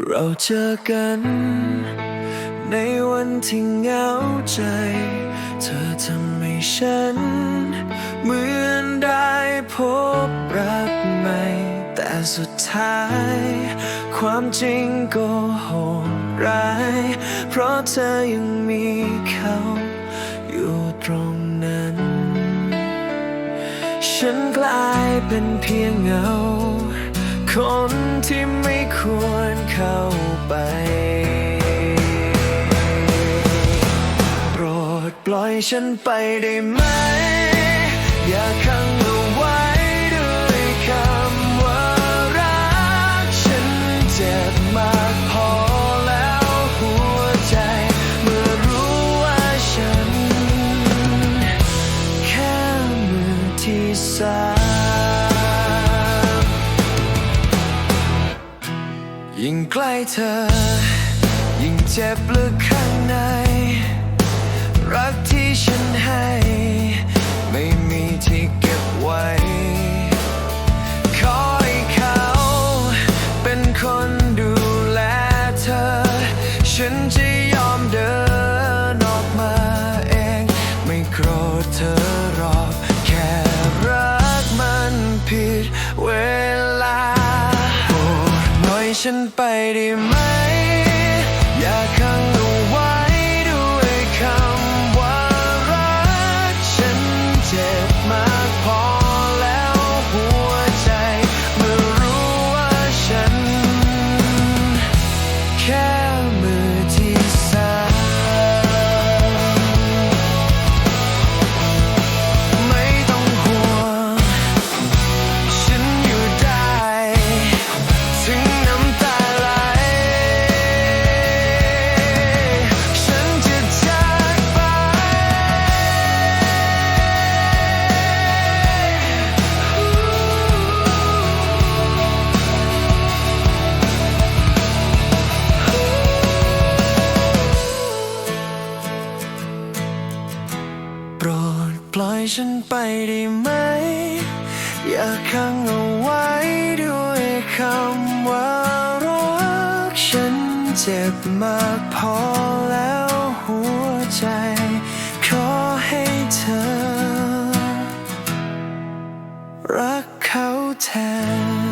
เราเจอกัน ในวันที่เหงาใจ เธอทำให้ฉัน เหมือนได้พบรักใหม่ แต่สุดท้าย ความจริงก็โหดร้าย เพราะเธอยังมีเขาอยู่ตรงนั้น ฉันกลายเป็นเพียงเงา คนที่ไม่ควรเข้าไป โปรดปล่อยฉันไปได้ไหม อย่าขัง ใกล้เธอ ยิ่งเจ็บลึกข้างใน รักที่ฉันให้ ไม่มีที่เก็บไว้ ขอให้เขาเป็นคนดูแลเธอ ฉันจะยอมเดิน ฉันไปได้ไหม ปรดปล่อยฉันไปได้ไหม อย่าขังเอาไว้ด้วยคำว่ารัก ฉันเจ็บมากพอแล้วหัวใจ ขอให้เธอ รักเขาแทน